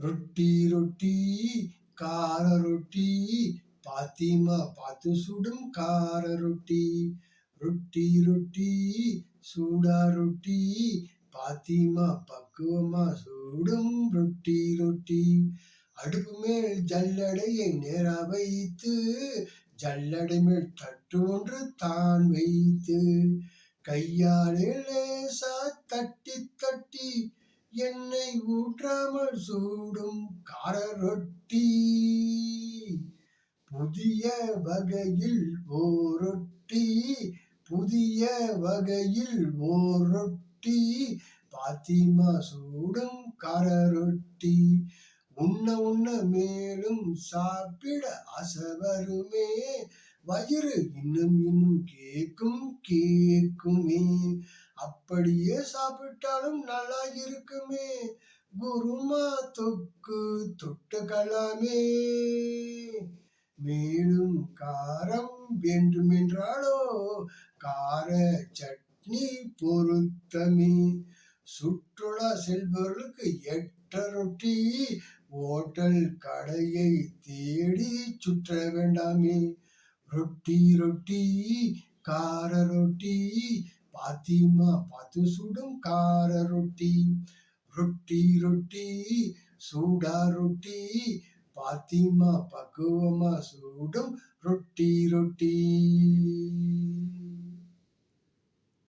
ரொட்டி ரொட்டி கார ரொட்டி பாத்திமா பார்த்து சுடும் கார ரொட்டி. ரொட்டி ரொட்டி சூடா ரொட்டி பாத்திமா பக்குவமா சுடும் ரொட்டி ரொட்டி. அடுப்பு மேல் ஜல்லடையை நேரா வைத்து ஜல்லடை மேல் தட்டு ஒன்று தான் வைத்து கையாலே லேசா தட்டி தட்டி என்னை ஊற்றாமல் சூடும் கார ரொட்டி புதிய வகையில் ஓரொட்டி புதிய வகையில் ஓரொட்டி. பாத்திமா சூடும் கார ரொட்டி உண்ண உண்ண மேலும் சாப்பிட ஆசை வருமே. வயிறு இன்னும் இன்னும் கேக்கும் கேக்குமே. அப்படியே சாப்பிட்டாலும் நல்லா இருக்குமே குருமா தொக்கு தொட்டுக்கலாமே மேலும் காரம் வேண்டுமென்றாலோ கார சட்னி பொருத்தமே. சுற்றுலா செல்பவர்களுக்கு எட்ட ரொட்டி ஓட்டல் கடையை தேடி சுற்ற வேண்டாமே. ரொட்டி ரொட்டி கார ரொட்டி பாத்திமா பார்த்து சுடும் கார ரொட்டி. ரொட்டி ரொட்டி சூடா ரொட்டி. பாத்திமா பக்குவமா சுடும் ரொட்டி ரொட்டி.